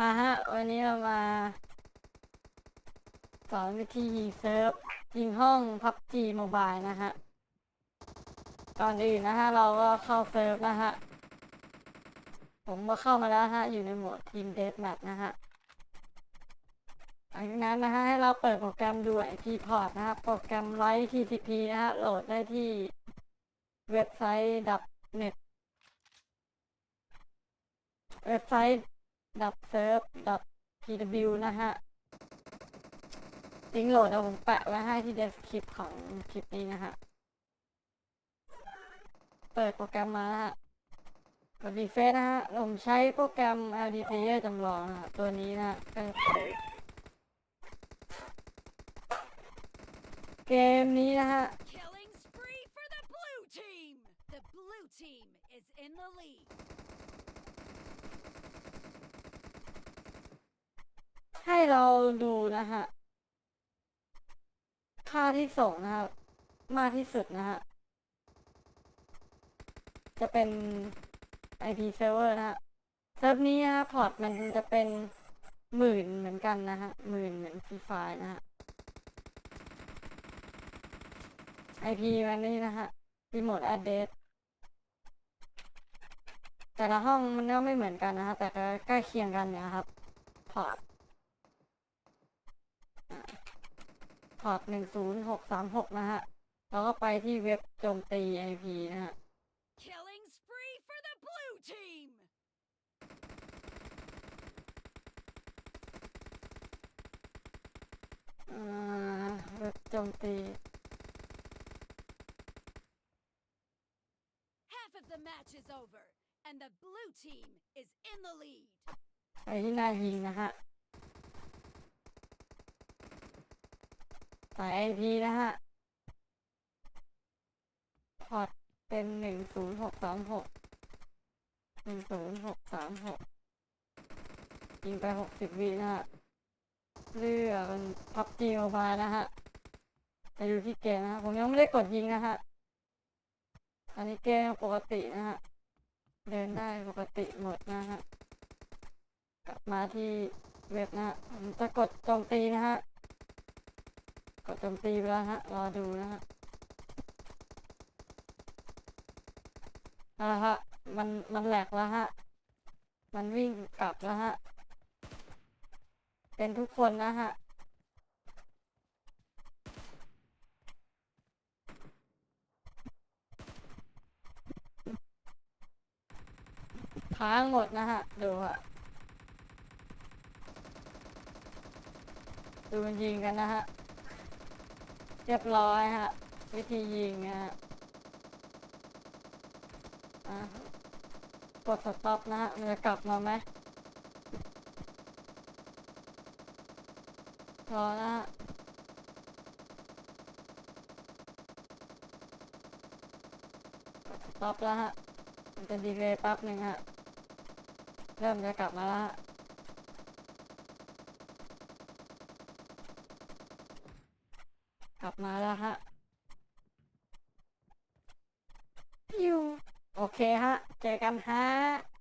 มาฮะ วันนี้เรามาสอนวิธียิงเซิร์ฟยิงห้องพับจีโมบายนะฮะ ก่อนอื่นนะฮะ เราก็เข้าเซิร์ฟนะฮะ ผมก็เข้ามาแล้วฮะ อยู่ในโหมดทีมเดสแมทนะฮะหลังจากนั้นนะฮะ ให้เราเปิดโปรแกรมดู IP port นะฮะ โปรแกรมไลท์ TCP นะฮะ โหลดได้ที่เว็บไซต์ดับเน็ตเว็บไซต์ ดับเซิร์ฟดับ pw นะฮะลิงก์โหลดเดี๋ยวผมแปะไว้ให้ที่ description ของคลิปนี้นะฮะ เปิดโปรแกรมมานะฮะกดรีเฟซนะฮะ ผมใช้โปรแกรม LD Player จำลองนะฮะ ตัวนี้นะฮะเกมนี้นะฮะ Killing spree for the blue team! The blue team is in the lead. ให้เราดูนะฮะ ค่าที่ส่งนะครับ มากที่สุดนะฮะ จะเป็น IP server นะฮะเซิร์ฟนี้นะฮะพอร์ตมันจะเป็นหมื่นเหมือนกันนะฮะหมื่นเหมือนฟรีไฟนะฮะ IP มันนี่นะฮะ remote address แต่ละห้องมันก็ไม่เหมือนกันนะฮะ แต่ก็ใกล้เคียงกันเนี่ยครับ พอร์ต พอร์ตหนึ่งศูนย์หกสามหกนะฮะ แล้วก็ไปที่เว็บโจมตี IP นะฮะ Killing spree for the blue team! อ่าเว็บโจมตี Half of the match is over, and the blue team is in the lead. ไปที่หน้ายิงนะฮะ สาย IP นะฮะ พอร์ตเป็นหนึ่งศูนย์หกสามหกหนึ่งศูนย์หกสามหกยิงไปหกสิบวินะฮะเรือเป็นพับจีมาบานะฮะจะอยู่ที่เกมนะฮะ ผมยังไม่ได้กดยิงนะฮะ อันนี้เกมปกตินะฮะ เดินได้ปกติหมดนะฮะ กลับมาที่เว็บนะฮะผมจะกดโจมตีนะฮะ กดโจมตีไปแล้วฮะ รอดูนะฮะเอาละฮะ มัน มันแหลกแล้วฮะ มันวิ่งกลับแล้วฮะ เป็นทุกคนนะฮะค้างหมดนะฮะ ดูฮะ ดูมันยิงกันนะฮะ เรียบร้อยฮะ วิธียิงฮะอะกดสต็อปนะฮะมันจะกลับมาไหมรอนะฮะสต็อปแล้วฮะ มันจะดีเลยแป๊บหนึ่งฮะ เริ่มจะกลับมาแล้วฮะ กลับมาแล้วฮะยูโอเคฮะ เจอกันฮะ